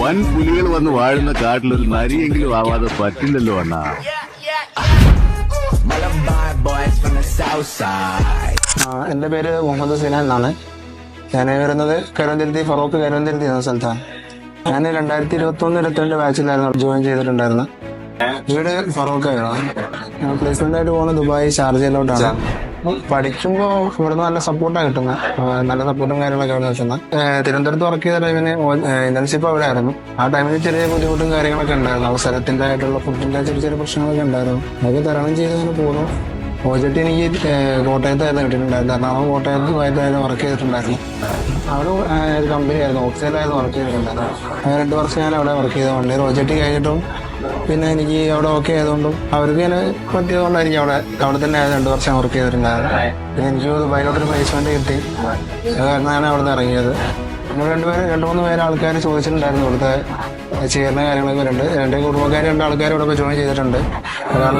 വൻ പുലികൾ വന്ന് വാഴുന്ന കാട്ടിലൊരു നരിയെങ്കിലും ആവാതെ പറ്റില്ലല്ലോ അണ്ണാ. എന്റെ എന്റെ പേര് മുഹമ്മദ് ഹുസൈൻ എന്നാണ്. ഞാൻ വരുന്നത് കരുവന്തിരുത്തി ഫറോക്ക് കരുവന്തിരുത്തി എന്ന സ്ഥലത്താണ് ഞാൻ രണ്ടായിരത്തി ഇരുപത്തി ഒന്ന് ഇരുപത്തിരണ്ട് ബാച്ചിലായിരുന്നു ജോയിൻ ചെയ്തിട്ടുണ്ടായിരുന്നത്. വീട് ഫറോക്കായിരുന്നു. ഞാൻ പ്ലേസ്മെന്റ് ആയിട്ട് പോകുന്നത് ദുബായ് ഷാർജയിലോട്ടാണ്. പഠിക്കുമ്പോൾ ഇവിടുന്ന് നല്ല സപ്പോർട്ടാണ് കിട്ടുന്നത് നല്ല സപ്പോർട്ടും കാര്യങ്ങളൊക്കെ അവിടെ വെച്ചാൽ തിരുവനന്തപുരത്ത് വർക്ക് ചെയ്ത ടൈമിന് ഇന്റേൺഷിപ്പ് അവിടെ ആയിരുന്നു. ആ ടൈമിൽ ചെറിയ ബുദ്ധിമുട്ടും കാര്യങ്ങളൊക്കെ ഉണ്ടായിരുന്നു. അവസരത്തിന്റെ ആയിട്ടുള്ള ഫുഡിന്റെ ചെറിയ ചെറിയ പ്രശ്നങ്ങളൊക്കെ ഉണ്ടായിരുന്നു. അതൊക്കെ തരണം ചെയ്ത് പോകുന്നു പ്രോജക്റ്റ് എനിക്ക് കോട്ടയത്തായിരുന്നു കിട്ടിയിട്ടുണ്ടായിരുന്നു. എറണാകുളം കോട്ടയത്ത് വയറ്റായിരുന്നു വർക്ക് ചെയ്തിട്ടുണ്ടായിരുന്നു. അവിടെ ഒരു കമ്പനി ആയിരുന്നു ഓക്സൈലായിരുന്നു വർക്ക് ചെയ്തിട്ടുണ്ടായിരുന്നു. അങ്ങനെ രണ്ട് വർഷം ഞാൻ അവിടെ വർക്ക് ചെയ്തുകൊണ്ട് പ്രോജക്റ്റ് കഴിഞ്ഞിട്ടും പിന്നെ എനിക്ക് അവിടെ ഓക്കെ ആയതുകൊണ്ടും അവർക്ക് ഞാൻ പറ്റിയതുകൊണ്ടായിരിക്കും അവിടെ അവിടെ തന്നെ രണ്ടു വർഷം വർക്ക് ചെയ്തിട്ടുണ്ടായിരുന്നു പിന്നെ എനിക്ക് ദുബായിലോട്ടൊരു പ്ലേസ്മെന്റ് കിട്ടി. ഞാൻ അവിടെ നിന്ന് ഇറങ്ങിയത്. നമ്മൾ രണ്ടുപേരും രണ്ട് മൂന്ന് പേര് ആൾക്കാർ ചോദിച്ചിട്ടുണ്ടായിരുന്നു ഇവിടുത്തെ ചേരുന്ന കാര്യങ്ങളൊക്കെ ഉണ്ട് രണ്ട് കുടുംബക്കാർ രണ്ട് ആൾക്കാർ ഇവിടെ ജോയിൻ ചെയ്തിട്ടുണ്ട്. ഒരാൾ